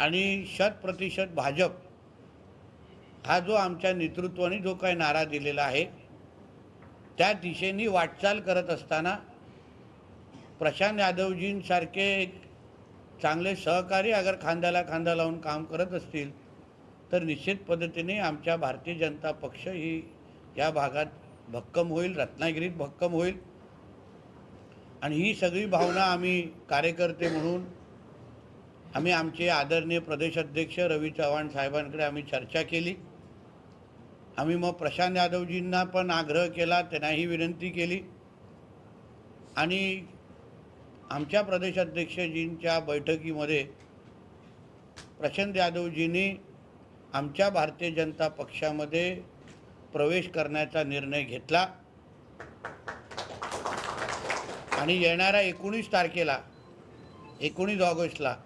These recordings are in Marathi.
आणि शत प्रतिशत भाजप हा जो आमच्या नेतृत्वाने जो काही नारा दिलेला आहे त्या दिशेने वाटचाल करत असताना प्रशांत यादवजींसारखे एक चांगले सहकारी अगर खांद्याला खांदा लावून काम करत असतील तर निश्चित पद्धतीने आमच्या भारतीय जनता पक्ष ही या भागात भक्कम होईल रत्नागिरीत भक्कम होईल. आणि ही सगळी भावना आम्ही कार्यकर्ते म्हणून आम्ही आमचे आदरणीय प्रदेश अध्यक्ष रवी चव्हाण साहेबांकडे आम्ही चर्चा केली. आम्ही मग प्रशांत यादवजींना पण आग्रह केला त्यांनाही विनंती केली. आणि आमच्या प्रदेश अध्यक्षजींच्या बैठकीमध्ये प्रशांत यादवजींनी आमच्या भारतीय जनता पक्षामध्ये प्रवेश करण्याचा निर्णय घेतला. आणि येणाऱ्या एकोणीस तारखेला एकोणीस ऑगस्टला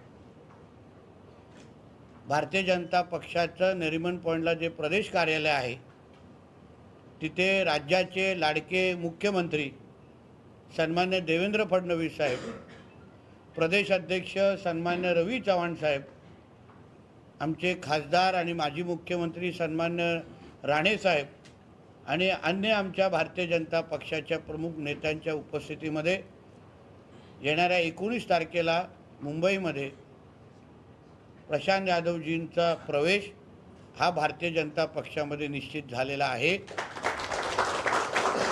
भारतीय जनता पक्षाचं नरिमन पॉईंटला जे प्रदेश कार्यालय आहे तिथे राज्याचे लाडके मुख्यमंत्री सन्मान्य देवेंद्र फडणवीस साहेब प्रदेश अध्यक्ष सन्मान्य रवी चव्हाण साहेब आमचे खासदार आणि माजी मुख्यमंत्री सन्मान्य राणे साहेब आणि अन्य आमच्या भारतीय जनता पक्षाच्या प्रमुख नेत्यांच्या उपस्थितीमध्ये येणाऱ्या एकोणीस तारखेला मुंबईमध्ये प्रशांत यादवजींचा प्रवेश हा भारतीय जनता पक्षामध्ये निश्चित झालेला आहे.